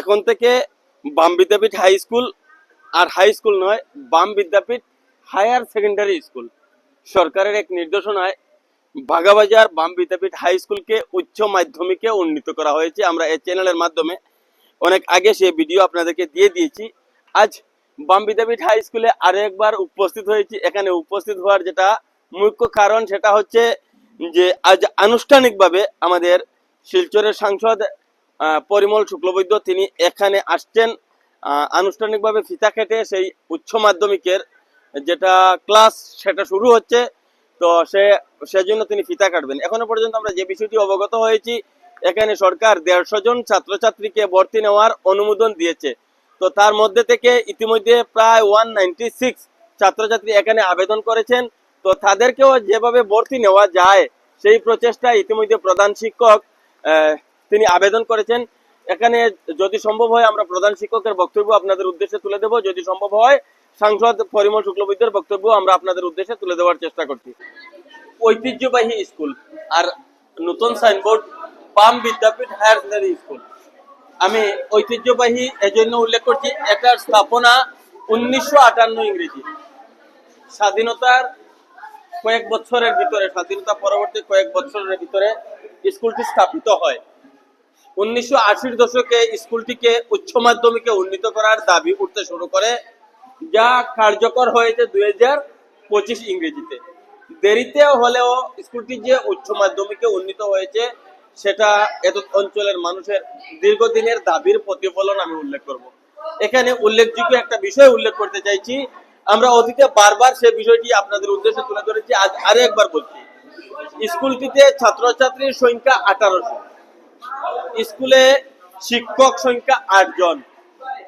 এখন থেকে Bam Vidyapith high school, আর হাই স্কুল নয়, বাম বিদ্যাপীঠ হায়ার সেকেন্ডারি স্কুল। সরকারের এক নির্দেশনায় বাগাবাজার বাম বিদ্যাপীঠ হাই স্কুলকে উচ্চ মাধ্যমিকে উন্নীত করা হয়েছে। আমরা এই চ্যানেলের মাধ্যমে অনেক আগে সে ভিডিও আপনাদেরকে দিয়ে দিয়েছি। আজ বাম বিদ্যাপীঠ হাই স্কুলে আরও একবার উপস্থিত হয়েছি। এখানে উপস্থিত হওয়ার যেটা মুখ্য কারণ সেটা হচ্ছে যে আজ আনুষ্ঠানিকভাবে আমাদের শিলচরের সাংসদ পরিমল শুক্লবৈদ্য, তিনি এখানে আসছেন। আনুষ্ঠানিকভাবে ফিতা কেটে সেই উচ্চ মাধ্যমিকের যেটা ক্লাস, সেটা শুরু হচ্ছে। তো সে, সেজন্য তিনি ফিতা কাটবেন। এখনও পর্যন্ত আমরা যে বিষয়টি অবগত হয়েছি, এখানে সরকার দেড়শো জন ছাত্রছাত্রীকে ভর্তি নেওয়ার অনুমোদন দিয়েছে। তো তার মধ্যে থেকে ইতিমধ্যে প্রায় ওয়ান নাইনটি সিক্স ছাত্রছাত্রী এখানে আবেদন করেছেন। তো তাদেরকেও যেভাবে ভর্তি নেওয়া যায়, সেই প্রচেষ্টা ইতিমধ্যে প্রধান শিক্ষক তিনি আবেদন করেছেন। এখানে যদি সম্ভব হয়, আমরা প্রধান শিক্ষকের বক্তব্য আপনাদের উদ্দেশ্যে তুলে দেব। যদি সম্ভব হয়, সাংসদ পরিমল শুক্লবৈদ্যের বক্তব্য আমরা আপনাদের উদ্দেশ্যে তুলে দেওয়ার চেষ্টা করছি। ঐতিহ্যবাহী স্কুল আর নতুন সাইনবোর্ড পাম বিদ্যাপীঠ হায়ার সেকেন্ডারি স্কুল। আমি ঐতিহ্যবাহী এজন্য উল্লেখ করছি, এটার স্থাপনা উনিশশো আটান্ন ইংরেজি। স্বাধীনতার কয়েক বছরের ভিতরে, স্বাধীনতা পরবর্তী কয়েক বছরের ভিতরে স্কুলটি স্থাপিত হয়। উনিশশো দশকে স্কুলটিকে উচ্চ মাধ্যমিকে উন্নীত করার দাবি উঠতে শুরু করে, যা কার্যকর হয়েছে দুই হাজার পঁচিশ ইংরেজিতে। দেরিতে হলেও স্কুলটি যে উচ্চ মাধ্যমিকে উন্নীত হয়েছে, সেটা এত অঞ্চলের মানুষের দীর্ঘদিনের দাবির প্রতিফলন আমি উল্লেখ করব। এখানে উল্লেখযোগ্য একটা বিষয় উল্লেখ করতে চাইছি। আমরা অতীতে বারবার সে বিষয়টি আপনাদের উদ্দেশ্যে তুলে ধরেছি, আজ আরও একবার বলছি। স্কুলটিতে ছাত্রছাত্রীর সংখ্যা আঠারোশো। স্কুলে শিক্ষক সংখ্যা আটজন।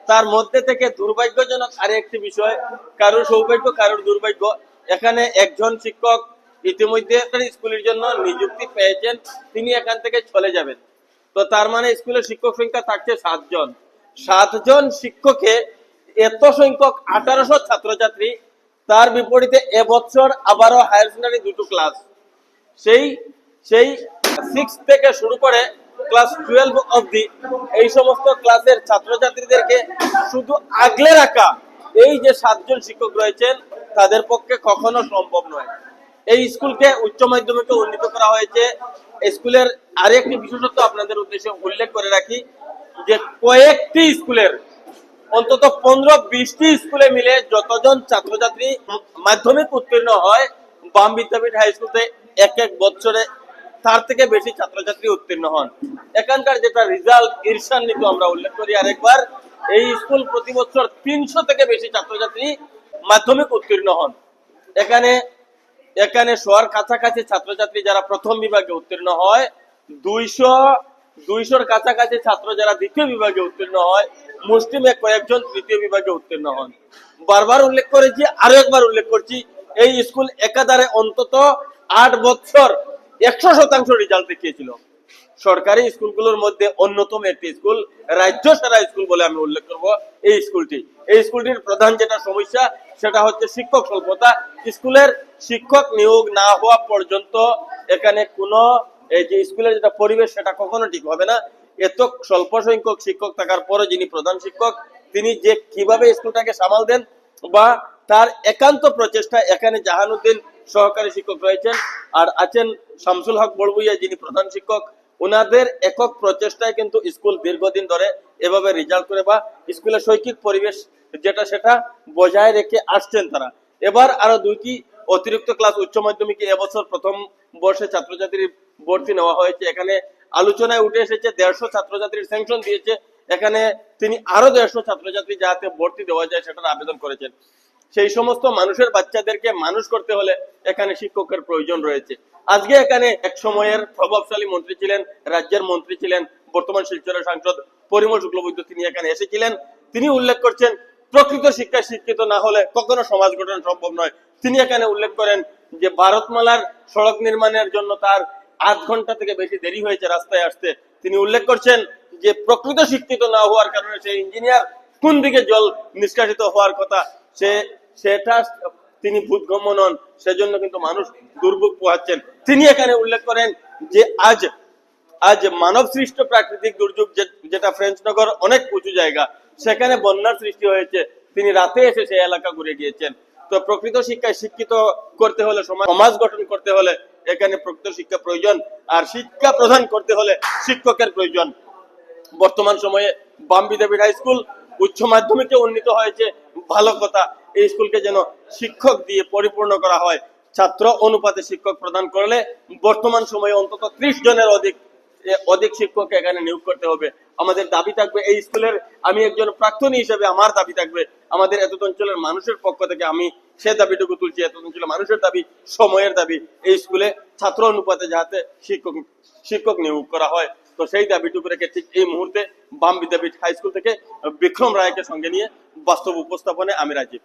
তার মধ্যে থেকে দুর্ভাগ্যজনক আরে একটি বিষয়, কারোর সৌভাগ্য, কারোর দুর্ভাগ্য। এখানে একজন শিক্ষক ইতিমধ্যে স্কুলের জন্য নিযুক্তি পেয়েছেন, তিনি এখান থেকে চলে যাবেন। তো তার মানে স্কুলের শিক্ষক সংখ্যা থাকছে সাতজন। সাতজন শিক্ষকে এত সংখ্যক আঠারোশো ছাত্রছাত্রী, তার বিপরীতে এবছর আবারও হায়ার সেকেন্ডারি দুটো ক্লাস। সেই সেই সিক্স থেকে শুরু করে ক্লাস টুয়েলভ অবধি এই সমস্ত ক্লাসের ছাত্রছাত্রীদেরকে শুধু আগলে রাখা, এই যে সাতজন শিক্ষক রয়েছেন, তাদের পক্ষে কখনো সম্ভব নয়। এই স্কুলকে উচ্চ মাধ্যমিকে উন্নীত করা হয়েছে। স্কুলের আরেকটি বিশেষত্ব আপনাদের উদ্দেশ্যে উল্লেখ করে রাখি, যে কয়েকটি স্কুলের, অন্তত পনেরো বিশটি স্কুলে মিলে যতজন ছাত্রছাত্রী মাধ্যমিক উত্তীর্ণ হয়, বাম বিদ্যাপীঠ হাই স্কুলতে এক এক বছরে তার থেকে বেশি ছাত্রছাত্রী উত্তীর্ণ হন। এখানকার যেটা রেজাল্ট ঈর্ষান্বিত আমরা উল্লেখ করি আরেকবার, এই স্কুল প্রতি বছর তিনশো থেকে বেশি ছাত্রছাত্রী মাধ্যমিক উত্তীর্ণ হন। এখানে এখানে শোয়ার কাছাকাছি ছাত্রছাত্রী যারা প্রথম বিভাগে উত্তীর্ণ হয়, দুইশো, দুইশোর কাছাকাছি ছাত্র যারা দ্বিতীয় বিভাগে উত্তীর্ণ হয় মুসলিমে কয়েকজন তৃতীয় বিভাগে উত্তীর্ণ হন। বারবার উল্লেখ করেছি, আরও একবার উল্লেখ করছি, এই স্কুল একাধারে অন্তত আট বছর একশো শতাংশ রেজাল্ট দেখিয়েছিল। সরকারি স্কুলগুলোর মধ্যে অন্যতম একটি স্কুল, রাজ্য সেরা স্কুল বলে আমি উল্লেখ করব এই স্কুলটি। এই স্কুলটির প্রধান যেটা সমস্যা, সেটা হচ্ছে শিক্ষক স্বল্পতা। স্কুলের শিক্ষক নিয়োগ না হওয়া পর্যন্ত এখানে কোনো, এই যে স্কুলের যেটা পরিবেশ, সেটা কখনো ঠিক হবে না। এত স্বল্প সংখ্যক শিক্ষক থাকার পরে যিনি প্রধান শিক্ষক, তিনি যে কীভাবে স্কুলটাকে সামাল দেন বা তার একান্ত প্রচেষ্টা এখানে জাহানুদ্দিন সহকারী শিক্ষক রয়েছেন। আর আছেন শামসুল হক বড়বুইয়া, যিনি প্রধান শিক্ষক। ওনাদের একক প্রচেষ্টায় কিন্তু স্কুল দীর্ঘদিন ধরে এভাবে রেজাল্ট করে বা স্কুলের শৈক্ষিক পরিবেশ যেটা সেটা বজায় রেখে আসছেন তারা। এবার আরও দুইটি অতিরিক্ত ক্লাস উচ্চ মাধ্যমিকে এবছর প্রথম বর্ষে ছাত্রছাত্রীর ভর্তি নেওয়া হয়েছে। এখানে আলোচনায় উঠে এসেছে, দেড়শো ছাত্রছাত্রীর স্যাংশন দিয়েছে। এখানে তিনি আরও দেড়শো ছাত্রছাত্রী যাতে ভর্তি দেওয়া যায় সেটার আবেদন করেছেন। সেই সমস্ত মানুষের বাচ্চাদেরকে মানুষ করতে হলে এখানে শিক্ষকের প্রয়োজন রয়েছে। আজকে এখানে এক সময়ের প্রভাবশালী মন্ত্রী ছিলেন, রাজ্যের মন্ত্রী ছিলেন, বর্তমান শিলচরের সাংসদ পরিমল শুক্লবৈদ্য তিনি এখানে এসেছিলেন। তিনি উল্লেখ করছেন, প্রকৃত শিক্ষায় শিক্ষিত না হলে কখনো সমাজ গঠন সম্ভব নয়। তিনি এখানে উল্লেখ করেন যে ভারতমালার সড়ক নির্মাণের জন্য তার আধ ঘণ্টা থেকে বেশি দেরি হয়েছে রাস্তায় আসতে। তিনি উল্লেখ করছেন যে প্রকৃত শিক্ষিত না হওয়ার কারণে সেই ইঞ্জিনিয়ার কোন দিকে জল নিষ্কাশিত হওয়ার কথা সে সেটা তিনি ভূতগম্য নন, সেজন্য কিন্তু মানুষ দুর্ভোগ পোহাচ্ছেন। তিনি এখানে উল্লেখ করেন যে আজ আজ মানব সৃষ্ট প্রাকৃতিক দুর্যোগ যেটা ফ্রেঞ্চনগর অনেক উঁচু জায়গা, সেখানে বন্যার সৃষ্টি হয়েছে। তিনি রাতে এসে সেই এলাকা ঘুরে গিয়েছেন। তো প্রকৃত শিক্ষায় শিক্ষিত করতে হলে সমাজ গঠন করতে হলে এখানে প্রকৃত শিক্ষা প্রয়োজন, আর শিক্ষা প্রদান করতে হলে শিক্ষকের প্রয়োজন। বর্তমান সময়ে বাম বিদ্যাপীঠ হাই স্কুল উচ্চ মাধ্যমিকে উন্নীত হয়েছে, ভালো কথা। এই স্কুলকে যেন শিক্ষক দিয়ে পরিপূর্ণ করা হয়, ছাত্র অনুপাতে শিক্ষক প্রদান করলে বর্তমান সময়ে অন্তত ত্রিশ জনের অধিক অধিক শিক্ষক এখানে নিয়োগ করতে হবে। আমাদের দাবি থাকবে এই স্কুলের, আমি একজন প্রাক্তনী হিসেবে আমার দাবি থাকবে, আমাদের এত অঞ্চলের মানুষের পক্ষ থেকে আমি সে দাবিটুকু তুলছি এত অঞ্চলের মানুষের দাবি, সময়ের দাবি, এই স্কুলে ছাত্র অনুপাতে যাতে শিক্ষক শিক্ষক নিয়োগ করা হয়। তো সেই দাবিটুকু রেখে ঠিক এই মুহূর্তে বাম বিদ্যাপীঠ হাই স্কুল থেকে বিক্রম রায়কে সঙ্গে নিয়ে বাস্তব উপস্থাপনে আমি রাজীব